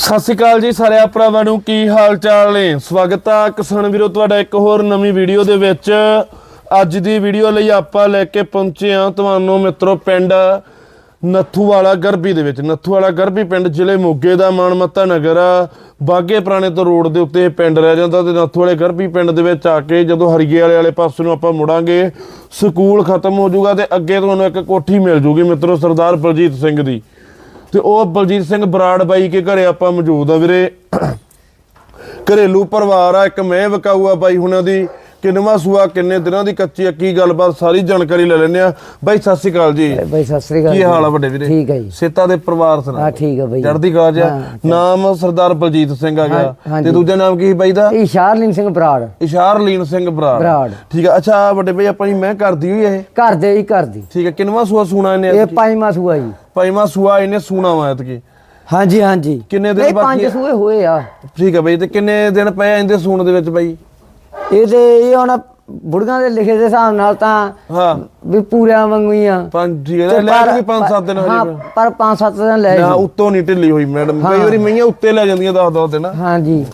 ਸਤਿ ਸ਼੍ਰੀ ਅਕਾਲ ਜੀ ਸਾਰੇ ਭਰਾਵਾਂ ਨੂੰ, ਕੀ ਹਾਲ ਚਾਲ ਨੇ? ਸਵਾਗਤ ਆ ਕਿਸਾਨ ਵੀਰੋ, ਤੁਹਾਡਾ ਇੱਕ ਹੋਰ ਨਵੀਂ ਵੀਡੀਓ ਦੇ ਵਿੱਚ। ਅੱਜ ਦੀ ਵੀਡੀਓ ਲਈ ਆਪਾਂ ਲੈ ਕੇ ਪਹੁੰਚੇ ਆ ਤੁਹਾਨੂੰ ਮਿੱਤਰੋ ਪਿੰਡ ਨੱਥੂ ਵਾਲਾ ਗਰਬੀ ਦੇ ਵਿੱਚ। ਨੱਥੂ ਵਾਲਾ ਗਰਬੀ ਪਿੰਡ ਜ਼ਿਲ੍ਹੇ ਮੋਗੇ ਦਾ ਮਾਨਮੱਤਾ ਨਗਰ। ਆ ਬਾਗੇ ਪੁਰਾਣੇ ਤੋਂ ਰੋਡ ਦੇ ਉੱਤੇ ਇਹ ਪਿੰਡ ਰਹਿ ਜਾਂਦਾ ਤੇ ਨੱਥੂ ਵਾਲੇ ਗਰਭੀ ਪਿੰਡ ਦੇ ਵਿੱਚ ਆ ਕੇ ਜਦੋਂ ਹਰੀਏ ਵਾਲੇ ਵਾਲੇ ਪਾਸੇ ਨੂੰ ਆਪਾਂ ਮੁੜਾਂਗੇ, ਸਕੂਲ ਖਤਮ ਹੋ ਜਾਊਗਾ ਤੇ ਅੱਗੇ ਤੁਹਾਨੂੰ ਇੱਕ ਕੋਠੀ ਮਿਲ ਜੂਗੀ ਮਿੱਤਰੋ ਸਰਦਾਰ ਬਲਜੀਤ ਸਿੰਘ ਦੀ। ਤੇ ਉਹ ਬਲਜੀਤ ਸਿੰਘ ਬਰਾੜ ਬਾਈ ਕੇ ਘਰੇ ਆਪਾਂ ਮੌਜੂਦ ਆ ਵੀਰੇ। ਘਰੇਲੂ ਪਰਿਵਾਰ ਆ, ਇੱਕ ਮੈਂ ਵਿਕਾਊ ਆ ਬਾਈ ਹੁਣਾਂ ਦੀ। ਕਿੰਨਵਾਂ ਸੂਆ ਕਿੰਨੇ ਦਿਨਾਂ ਦੀ ਕੱਚੀ ਆ ਕੀ ਗੱਲਬਾਤ ਸਾਰੀ ਜਾਣਕਾਰੀ ਲੈ ਲੈਂਦੇ ਆ। ਬਾਈ ਸਤਿ ਸ਼੍ਰੀ ਅਕਾਲ ਜੀ। ਬਾਈ ਸਤਿ ਸ੍ਰੀ ਅਕਾਲ ਕੀ ਹਾਲ ਆ ਵੱਡੇ ਵੀਰੇ? ਠੀਕ ਹੈ ਜੀ। ਸੇਤਾ ਦੇ ਪਰਿਵਾਰ ਸੁਣਾ ਹਾਂ ਠੀਕ ਹੈ ਬਾਈ। ਚੜ੍ਹਦੀ ਕਲਾ ਜੀ ਹਾਂ, ਨਾਮ ਸਰਦਾਰ ਬਲਜੀਤ ਸਿੰਘ ਆ ਗਿਆ। ਹਾਂ। ਤੇ ਦੂਜਾ ਨਾਮ ਕੀ ਬਾਈ ਦਾ? ਇਹ ਸ਼ਾਰਲਿਨ ਸਿੰਘ ਬਰਾੜ। ਇਸ਼ਾਰਲੀਨ ਸਿੰਘ ਬਰਾੜ। ਬਰਾੜ। ਠੀਕ ਆ। ਅੱਛਾ ਵੱਡੇ ਬਾਈ ਆਪਣੀ ਮੈਂ ਕਰਦੀ ਹੋਈ ਇਹ? ਘਰ ਦੇ ਹੀ ਘਰ ਦੀ। ਠੀਕ ਆ। ਕਿੰਨਵਾਂ ਸੂਆ ਸੂਣਾ ਇਹਨੇ ਇਹ ਪੰਜਵਾਂ ਸੂਆ ਜੀ। ਪੰਜਵਾਂ ਸੂਆ ਇਹਨੇ ਸੂਣਾ ਵਾ ਐਤਕੀ। ਹਾਂਜੀ ਹਾਂਜੀ। ਕਿੰਨੇ ਦਿਨ ਬਾਕੀ ਪੰਜ ਆ? ਸੂਏ ਹੋਏ ਆ। ਠੀਕ ਆ ਬਾਈ ਤੇ ਕਿੰਨੇ ਦਿਨ ਪਏ ਆ ਇਹਦੇ ਸੂਣ ਦੇ ਵਿੱਚ ਬਾਈ? ਇਹਦੇ ਇਹ ਹੁਣ ਬੁੜੀਆਂ ਦੇ ਲਿਖੇ ਦੇ ਹਿਸਾਬ ਨਾਲ ਤਾਂ ਹਾਂ। ਵੀ ਪੂਰਿਆਂ ਵਾਂਗੂ ਹੀ ਆ। ਪੰਜ ਠੀਕ ਤੇ ਹੈ ਲੈ ਪਰ- ਵੀ ਪੰਜ ਸੱਤ ਦਿਨ ਹਾਂ ਹਜੇ ਪਰ ਪੰਜ ਸੱਤ ਦਿਨ ਲੈ ਨਾ ਜੀ ਉੱਤੋਂ ਨਹੀਂ ਢਿੱਲੀ ਹੋਈ ਮੈਡਮ। ਕਈ ਵਾਰੀ ਮਈਆਂ ਉੱਤੇ ਲੈ ਜਾਂਦੀਆਂ 10 10 ਦਿਨ। ਹਾਂਜੀ।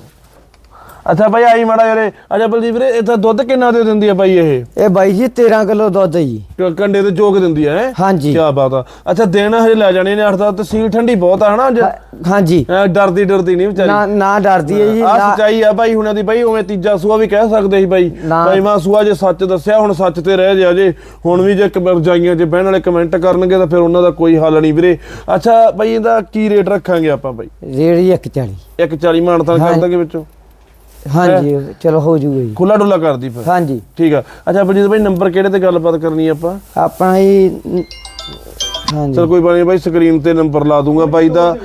ਅੱਛਾ ਬਾਈ ਆਈ ਮਾੜਾ ਯਾਰੇ ਅੱਛਾ ਬਲਜੀਤ ਵੀਰੇ ਇਹ ਤਾਂ ਦੁੱਧ ਕਿੰਨਾ ਦੇ ਦਿੰਦੀ ਆ ਬਾਈ ਇਹ? ਇਹ ਬਾਈ ਜੀ 13 ਕਿਲੋ ਦੁੱਧ ਹੈ ਜੀ। ਕੰਡੇ ਤੇ ਜੋਗ ਦਿੰਦੀ ਹੈ? ਹਾਂਜੀ। ਕੀ ਬਾਤ ਆ। ਅੱਛਾ ਦਿਨ ਹਜੇ ਲੈ ਜਾਣੇ ਨੇ 8 ਦਾ ਤਸੀਲ ਠੰਡੀ ਬਹੁਤ ਆ ਹਨਾ ਹਾਂਜੀ। ਡਰਦੀ ਡਰਦੀ ਨਹੀਂ ਵਿਚਾਰੀ। ਨਾ ਨਾ ਡਰਦੀ ਹੈ ਜੀ ਆ ਸਚਾਈ ਆ ਬਾਈ ਹੁਣਾਂ ਦੀ ਬਾਈ ਉਵੇਂ ਤੀਜਾ ਸੂਆ ਵੀ ਕਹਿ ਸਕਦੇ ਸੀ ਬਾਈ। ਪੰਜਵਾਂ ਸੂਆ ਜੇ ਸੱਚ ਦੱਸਿਆ ਹੁਣ ਸੱਚ ਤੇ ਰਹਿ ਜਾ ਜੇ। ਹੁਣ ਵੀ ਜੇ ਰਜਾਈਆਂ 'ਚ ਬਹਿਣ ਵਾਲੇ ਕਮੈਂਟ ਕਰਨਗੇ ਤਾਂ ਫਿਰ ਉਹਨਾਂ ਦਾ ਕੋਈ ਹੱਲ ਨਹੀਂ ਵੀਰੇ। ਅੱਛਾ ਬਾਈ ਇਹਦਾ ਕੀ ਰੇਟ ਰੱਖਾਂਗੇ ਆਪਾਂ ਬਾਈ ਰੇੜੀ 140 ਇੱਕ 40 ਮਾਨਤਾਂ ਕਰ ਹਾਂ। ਦਾਂਗੇ ਵਿੱਚੋਂ। ਹਾਂਜੀ ਚਲੋ ਹੋ ਜੂਗਾ ਜੀ। ਖੁੱਲਾ ਡੁੱਲਾ ਕਰਦੀ ਫਿਰ। ਹਾਂਜੀ। ਠੀਕ ਆ। ਅੱਛਾ ਬਲਜੀਤ ਬਾਈ ਨੰਬਰ ਕਿਹੜੇ ਤੇ ਗੱਲਬਾਤ ਕਰਨੀ ਆਪਾਂ? ਆਪਣਾ ਹੀ ਹਾਂਜੀ ਚਲ ਕੋਈ ਬਾਣੀ ਬਾਈ ਸਕਰੀਨ ਤੇ ਨੰਬਰ ਲਾ ਦੂੰਗਾ ਬਾਈ ਦਾ।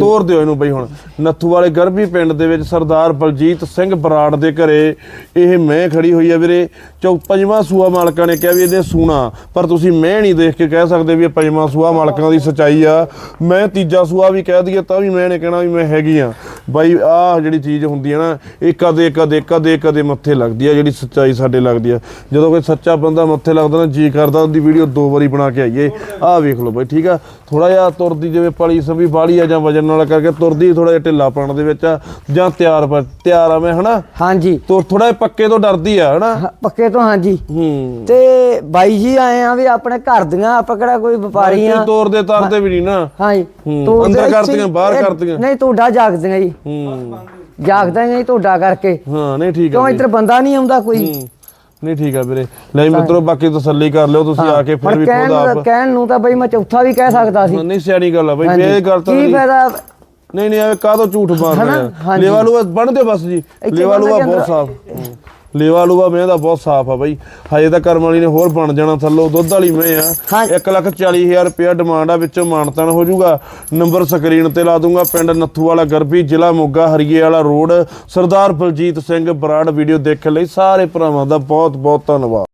ਤੋਰ ਦਿਓ ਇਹਨੂੰ ਬਾਈ ਹੁਣ। ਨੱਥੂ ਵਾਲੇ ਗਰਭੀ ਪਿੰਡ ਦੇ ਵਿੱਚ ਸਰਦਾਰ ਬਲਜੀਤ ਸਿੰਘ ਬਰਾੜ ਦੇ ਘਰੇ ਇਹ ਮੈਂ ਖੜੀ ਹੋਈ ਆ ਵੀਰੇ। ਚੌ, ਪੰਜਵਾਂ ਸੂਆ ਮਾਲਕਾਂ ਨੇ ਕਿਹਾ ਵੀ ਇਹਦੇ ਸੂਣਾ। ਪਰ ਤੁਸੀਂ ਮੈਂ ਨਹੀਂ ਦੇਖ ਕੇ ਕਹਿ ਸਕਦੇ ਵੀ ਇਹ ਪੰਜਵਾਂ ਸੂਆ ਮਾਲਕਾਂ ਦੀ ਸਚਾਈ ਆ। ਮੈਂ ਤੀਜਾ ਸੂਆ ਵੀ ਕਹਿ ਦਈਏ ਤਾਂ ਵੀ ਮੈਂ ਨੇ ਕਹਿਣਾ ਵੀ ਮੈਂ ਹੈਗੀ ਆ। ਬਾਈ, ਆਹ ਜਿਹੜੀ ਚੀਜ਼ ਹੁੰਦੀ ਆ ਨਾ, ਇਹ ਕਦੇ ਕਦੇ ਕਦੇ ਕਦੇ ਮੱਥੇ ਲੱਗਦੀ ਆ ਜਿਹੜੀ ਸੱਚਾਈ ਸਾਡੇ ਲੱਗਦੀ ਆ। ਜਦੋਂ ਕੋਈ ਸੱਚਾ ਬੰਦਾ ਮੱਥੇ ਲੱਗਦਾ ਨਾ, ਜੀ ਕਰਦਾ, ਉਹਦੀ ਵੀਡੀਓ ਦੋ ਵਾਰੀ ਬਣਾ ਕੇ ਆਈਏ। ਆਹ ਵੇਖ ਲਓ ਬਾਈ ਠੀਕ ਆ? ਥੋੜਾ ਜਿਹਾ ਤੁਰਦੀ ਜਿਵੇਂ ਪਲੀ ਸਭੀ ਬਾਲੀ ਆ ਜਾਂ ਵਜਨ ਨਾਲ ਕਰਕੇ ਤੁਰਦੀ ਥੋੜਾ ਜਿਹਾ ਢਿੱਲਾ ਪਾਣ ਦੇ ਵਿੱਚ ਆ ਜਾਂ ਤਿਆਰ ਪ- ਤਿਆਰ ਆ ਮੈਂ ਹਨਾ? ਹਾਂਜੀ। ਤੁਰ ਥੋੜਾ ਜਿਹਾ ਪੱਕੇ ਤੋਂ ਡਰਦੀ ਆ ਹਨਾ? ਪੱਕੇ ਤੋਂ ਹਾਂਜੀ। ਹੂੰ। ਤੇ ਬਾਈ ਜੀ ਆਏ ਆ ਵੀ ਆਪਣੇ ਘਰ ਦੀਆਂ ਆਪਾਂ ਕਿਹੜਾ ਕੋਈ ਵਪਾਰੀ ਆ? ਬਾਕੀ ਤੋਰ ਦੇ ਤਰ ਤੇ ਵੀ ਨਹੀਂ ਨਾ। ਹਾਂਜੀ। ਅੰਦਰ ਇੱਥੇ- ਬਾਹਰ ਕਰਤੀਆਂ। ਨਹੀਂ ਤੁਹਾਡਾ ਜਾਗਦੀਆਂ ਜੀ। ਹੂੰ। ਜਾਗਦਾ ਨਹੀਂ ਤੁਹਾਡਾ ਕਰਕੇ। ਹਾਂ ਨਹੀਂ ਠੀਕ ਆ ਕਿਉਂ। ਇੱਧਰ ਬੰਦਾ ਨਹੀਂ ਆਉਂਦਾ ਕੋਈ? ਹੂੰ, ਨਹੀਂ ਠੀਕ ਆ ਵੀਰੇ ਲੈ ਮਿੱਤਰੋ ਬਾਕੀ ਤਸੱਲੀ ਕਰ ਲਿਓ ਤੁਸੀਂ ਆ ਕੇ ਫਿਰ ਵੀ ਖੁਦ ਆਪ ਕਹਿਣ ਨੂੰ ਤਾਂ ਬਈ ਮੈਂ ਚੌਥਾ ਵੀ ਕਹਿ ਸਕਦਾ ਸੀ ਨਹੀਂ ਸਿਆਣੀ ਗੱਲ ਆ ਬਾਈ। ਇਹ ਗੱਲ ਤਾਂ ਕੀ ਫਾਇਦਾ ਨਹੀਂ ਨਹੀਂ ਐਵੇਂ ਕਾਹਤੋਂ ਝੂਠ ਮਾਰਨਾ ਹਨਾ? ਯਾਰ ਹਾਂਜੀ। ਲੇਵਾ ਲੂਆ ਬਸ ਜੀ ਲੇਵਾ ਲੂਆ ਬਹੁਤ? ਸਾਫ਼ ਲੇਵਾ ਲੂਆ ਮੈਂ ਦਾ ਬਹੁਤ ਸਾਫ਼ ਆ ਬਾਈ। ਹਜੇ ਤਾਂ ਕਰਮ ਵਾਲੀ ਨੇ ਹੋਰ ਬਣ ਜਾਣਾ ਥੱਲੋਂ। ਦੁੱਧ ਵਾਲੀ ਮੈਂ ਆ। ਹਾਂ। 1 ਲੱਖ 40 ਹਜ਼ਾਰ ਰੁਪਇਆ ਡਿਮਾਂਡ ਆ ਵਿੱਚੋਂ ਮਾਨਤਨ ਹੋ ਜਾਊਗਾ। ਨੰਬਰ ਸਕਰੀਨ ਤੇ ਲਾ ਦੂੰਗਾ। ਪਿੰਡ ਨੱਥੂ ਵਾਲਾ ਗਰਭੀ ਜ਼ਿਲ੍ਹਾ ਮੋਗਾ ਹਰੀਏ ਵਾਲਾ ਰੋਡ। ਸਰਦਾਰ ਬਲਜੀਤ ਸਿੰਘ ਬਰਾੜ ਵੀਡੀਓ ਦੇਖਣ ਲਈ ਸਾਰੇ ਭਰਾਵਾਂ ਦਾ ਬਹੁਤ ਬਹੁਤ ਧੰਨਵਾਦ।